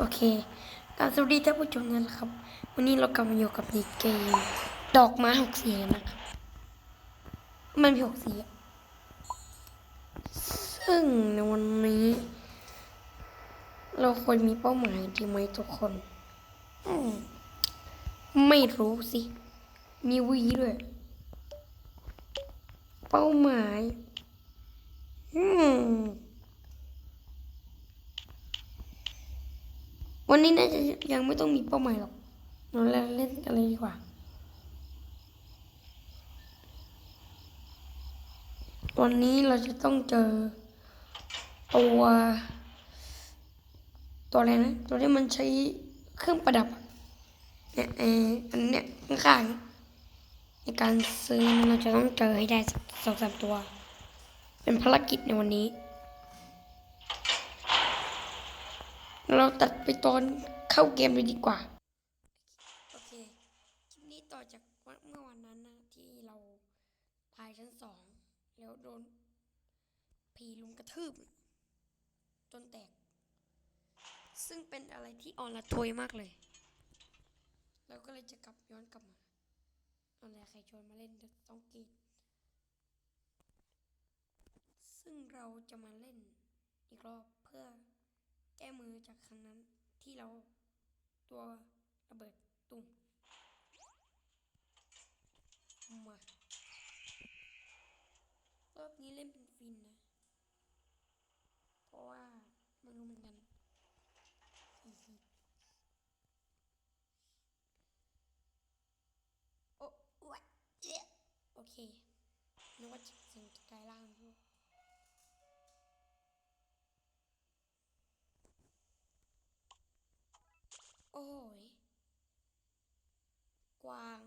โอเคกาสวัสดีท่านผู้ชมกันะครับ วันนี้เรากำลับมาอยู่กับในเกม ดอกไม้หกสีนะครับ มันมีหกสี ซึ่งในวันนี้ เราควรมีเป้าหมายดีไหมทุกคนมไม่รู้สิ มีวีด้วย เป้าหมาย อืม วันนี้น่าจะยังไม่ต้องมีเป้าหมายหรอกเราเล่นกันเลยดีกว่า วันนี้เราจะต้องเจอตัวตัวอะไรนะตัวที่มันใช้เครื่องประดับเนี่ยเอออันเนี้ยข้างๆในการซื้อเราจะต้องเจอให้ได้สองสามตัว เป็นภารกิจในวันนี้ เราตัดไปตอนเข้าเกมเลยดีกว่า โอเค คลิปนี้ต่อจากเมื่อวันนั้นนะที่เราตายชั้นสอง แล้วโดนผีลุมกระทืบ จนแตก ซึ่งเป็นอะไรที่อ่อนละทวยมากเลย เราก็เลยจะกลับย้อนกลับมาอะไรใครชวนมาเล่นต้องกรีดซึ่งเราจะมาเล่นอีกรอบเพื่อ แก้มือจากครั้งนั้นที่เราตัวระเบิดตุ่มมารอบนี้เล่นเป็นฟินนะ เพราะว่าไม่รู้เหมือนกันฮิฮิโอ้อวดเอ๊ะโอเคนึกว่าจะเสียงจะกลายร่าง อ้ยกวาง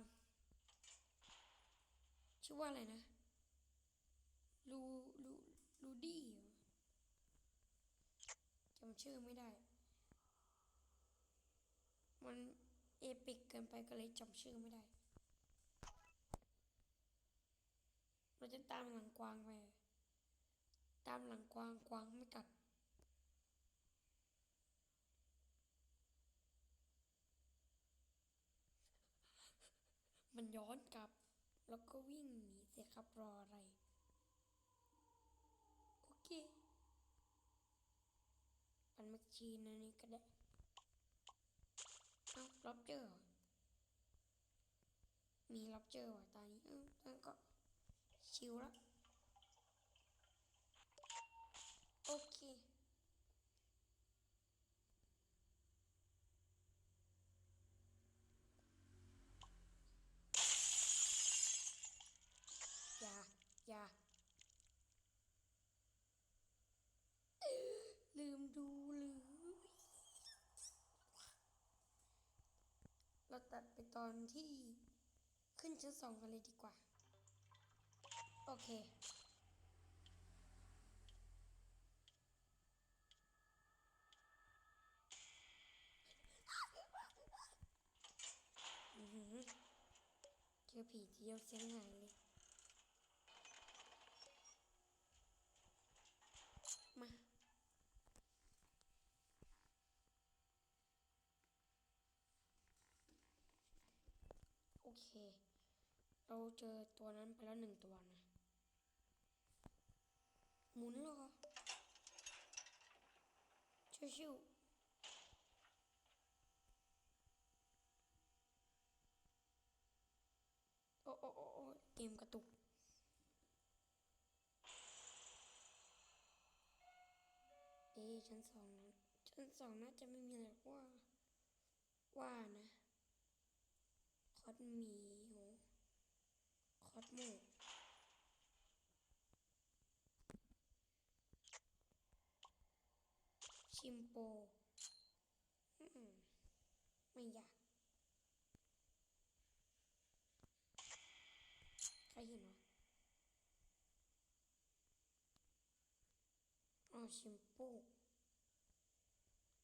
ชื่อว่าอะไรนะลูลูลูดี้จำชื่อไม่ได้ มันเอปิกเกินไปก็เลยจำชื่อไม่ได้ เราจะตามหลังกวางไป ตามหลังกวางกวางไม่กัด มันย้อนกลับ แล้วก็วิ่งหนีเสียครับรออะไร โอเค ปันแมชชีนอันนี้ก็ได้เอ้าล็อบเจอร์มีล็อบเจอร์ว่ะตอนนี้เอ้างั้นก็ชิวละโอเค อย่า อย่า ลืมดูหรือ เรา ตัดไปตอนที่ขึ้นชั้นสองกันเลยดีกว่า โอเค เจอผีทีเดียวเสียงหายเลย มา โอ เคเราเจอตัวนั้นไปแล้วหนึ่งตัวนะ หมุนเหรอชิวๆโอ้โอ้โอ้โอ้เกมกระตุกเอะชั้นสองนะชั้นสองน่าจะไม่มีอะไรว่า ว่านะ คอสมีโหคอสหมูชิมโปมไม่อยากใครเห็นวะอ๋อชิมโป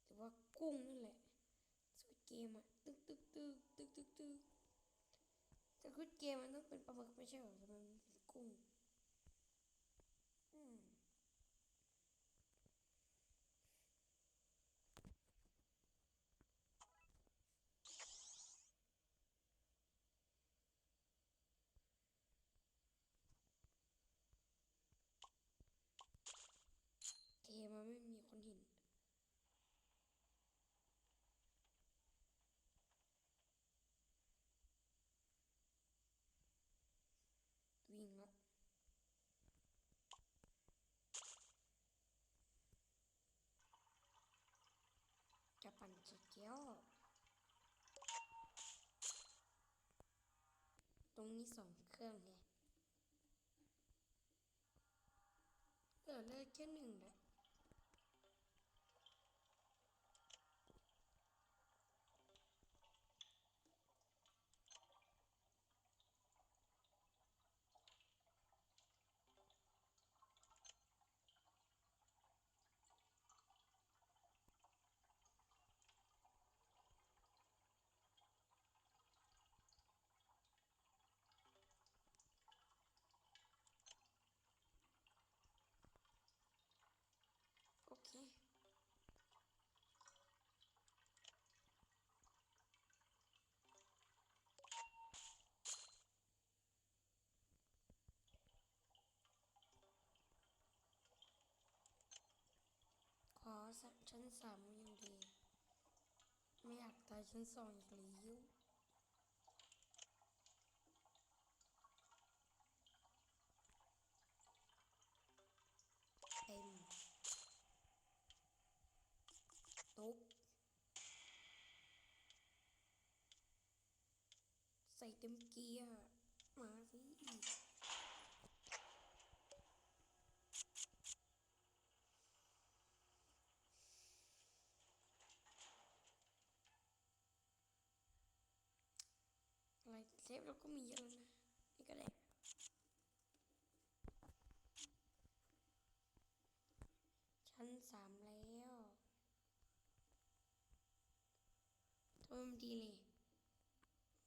หรือว่ากุ้งนั่นแหละสวิตเกมอะตึกตึกตึกตึกตึกตึก สกุดเกมมันต้องเป็นปลาหมึกไม่ใช่เหรอทำไมมันเป็นกุ้งอืม ปั่นจักรยานตรงนี้สองเครื่องไงเหลือเลยแค่หนึ่งเลย ชั้นสามยังดี ไม่อยากตายชั้นสองอีกแล้วเต็มตุ๊บใส่เต็มเกียร์มาสิอะไรเซฟเราก็ มีเยอะแล้วนะนี่ก็ได้ชั้นสามแล้วทำไมมันดีเลย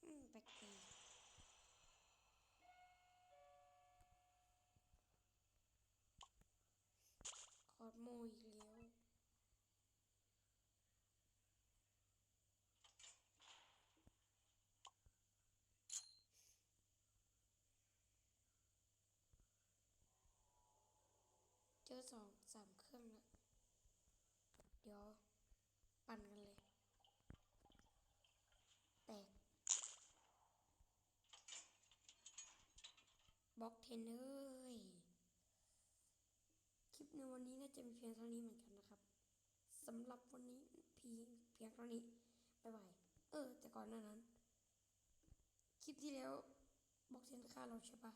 อืมแปลกดีคอร์ดโมอีกแล้ว เจอสองสามเครื่องแล้วเดี๋ยว ปั่นกันเลย แตกบล็อกเทนเอ้ยคลิปในวันนี้น่าจะมีเพียงเท่านี้เหมือนกันนะครับสำหรับวันนี้เพียงเพียงเท่านี้บ๊ายบายเออ แต่ก่อนหน้านั้น คลิปที่แล้วบล็อกเทนฆ่าเราใช่ปะ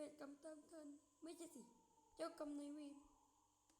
เวรกรรมตามทันไม่ใช่สิ เจ้ากรรมนายเวร